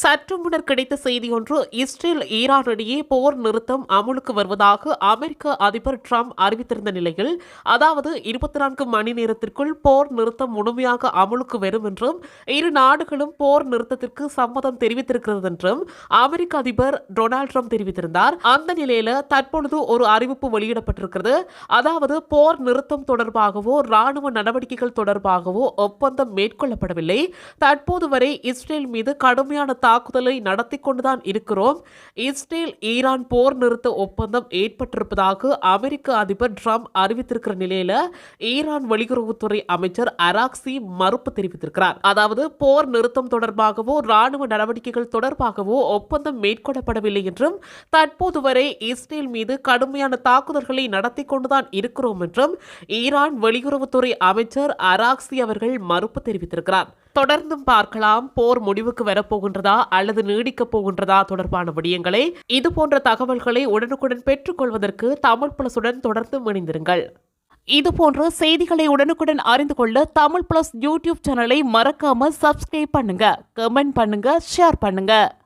சற்று முன்னர் கிடைத்த செய்தி ஒன்று இஸ்ரேல் ஈரான் இடையே போர் நிறுத்தம் அமுலுக்கு வருவதாக அமெரிக்க அதிபர் ட்ரம்ப் அறிவித்திருந்த நிலையில் அதாவது இருபத்தி நான்கு மணி நேரத்திற்குள் போர் நிறுத்தம் முழுமையாக அமுலுக்கு வரும் என்றும் இரு நாடுகளும் போர் நிறுத்தத்திற்கு சம்மதம் தெரிவித்திருக்கிறது என்றும் அமெரிக்க அதிபர் டொனால்ட் ட்ரம்ப் தெரிவித்திருந்தார். அந்த நிலையில தற்பொழுது ஒரு அறிவிப்பு வெளியிடப்பட்டிருக்கிறது. அதாவது போர் நிறுத்தம் தொடர்பாகவோ ராணுவ நடவடிக்கைகள் தொடர்பாகவோ ஒப்பந்தம் மேற்கொள்ளப்படவில்லை. தற்போது வரை இஸ்ரேல் மீது கடுமையான தாக்குதலை நடத்தி கொண்டுதான் இருக்கிறோம். இஸ்ரேல் ஈரான் போர் நிறுத்த ஒப்பந்தம் ஏற்பட்டிருப்பதாக அமெரிக்க அதிபர் ட்ரம்ப் அறிவித்திருக்கிற நிலையில ஈரான் வெளியுறவுத்துறை அமைச்சர் அராக்சி மறுப்பு தெரிவித்திருக்கிறார். அதாவது போர் நிறுத்தம் தொடர்பாகவோ ராணுவ நடவடிக்கைகள் தொடர்பாகவோ ஒப்பந்தம் மேற்கொள்ளப்படவில்லை என்றும் தற்போது வரை இஸ்ரேல் மீது கடுமையான தாக்குதல்களை நடத்தி கொண்டுதான் இருக்கிறோம் என்றும் ஈரான் வெளியுறவுத்துறை அமைச்சர் அராக்சி அவர்கள் மறுப்பு தெரிவித்திருக்கிறார். தொடர்ந்தும் பார்க்கலாம். போர் முடிவுக்கு வரப்போகின்றதா? அல்லது நீடிக்கப் போகின்றதா? தொடர்பான விடயங்களை இது போன்ற தகவல்களை உடனுக்குடன் பெற்றுக்கொள்வதற்கு தமிழ் பிளஸுடன் தொடர்ந்து இணைந்திருங்கள். இது போன்ற செய்திகளை உடனுக்குடன் அறிந்து கொள்ள தமிழ் பிளஸ் யூடியூப் சேனலை மறக்காம சப்ஸ்கிரைப் பண்ணுங்க. கமெண்ட் பண்ணுங்க ஷேர் பண்ணுங்க.